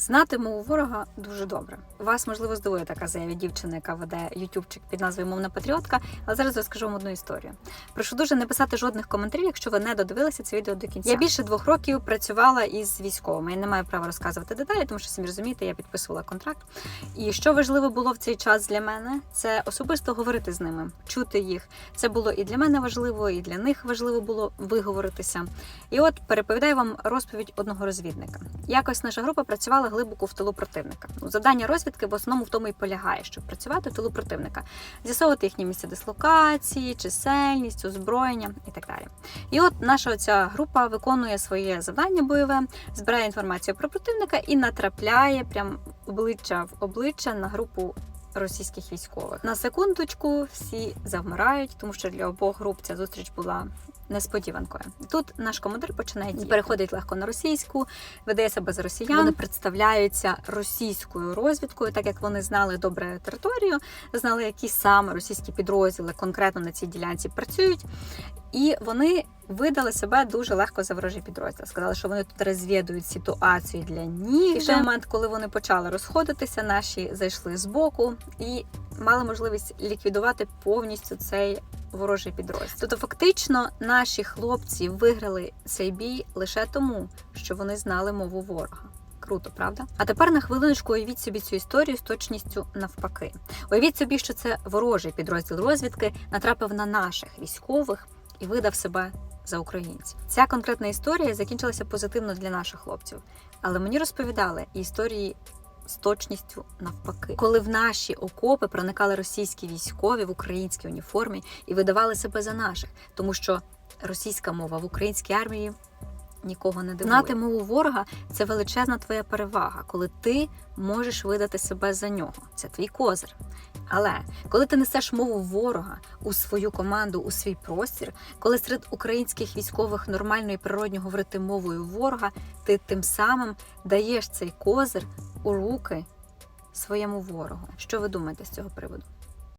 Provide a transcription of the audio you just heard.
Знати мову ворога дуже добре. Вас можливо здивує така заява дівчини, яка веде ютубчик під назвою Мовна Патріотка. Але зараз розкажу вам одну історію. Прошу дуже не писати жодних коментарів, якщо ви не додивилися це відео до кінця. Я більше двох років працювала із військовими. Я не маю права розказувати деталі, тому що самі розумієте, я підписувала контракт. І що важливо було в цей час для мене, це особисто говорити з ними, чути їх. Це було і для мене важливо, і для них важливо було виговоритися. І от переповідаю вам розповідь одного розвідника. Якось наша група працювала глибоко в тилу противника. Ну, завдання розвідки в основному в тому і полягає, щоб працювати в тилу противника, з'ясовувати їхнє місце дислокації, чисельність, озброєння і так далі. І от наша ця група виконує своє завдання бойове, збирає інформацію про противника і натрапляє прям обличчя в обличчя на групу. Російських військових на секундочку всі завмирають, тому що для обох груп ця зустріч була несподіванкою. Тут наш командир починає діяти. переходить легко на російську, видає себе за росіян. Вони представляються російською розвідкою, так як вони знали добре територію, знали, які саме російські підрозділи конкретно на цій ділянці працюють. І вони видали себе дуже легко за ворожий підрозділ. Сказали, що вони тут розвідують ситуацію для них. І ще момент, коли вони почали розходитися, наші зайшли з боку і мали можливість ліквідувати повністю цей ворожий підрозділ. Тобто, фактично, наші хлопці виграли цей бій лише тому, що вони знали мову ворога. Круто, правда? А тепер на хвилиночку уявіть собі цю історію з точністю навпаки. Уявіть собі, що це ворожий підрозділ розвідки натрапив на наших військових і видав себе за українців. Ця конкретна історія закінчилася позитивно для наших хлопців, але мені розповідали історії. З точністю навпаки, коли в наші окопи проникали російські військові в українській уніформі і видавали себе за наших, тому що російська мова в українській армії нікого не дивує. Знати мову ворога це величезна твоя перевага, коли ти можеш видати себе за нього. Це твій козир. Але коли ти несеш мову ворога у свою команду, у свій простір, коли серед українських військових нормально і природньо говорити мовою ворога, ти тим самим даєш цей козир у руки своєму ворогу. Що ви думаєте з цього приводу?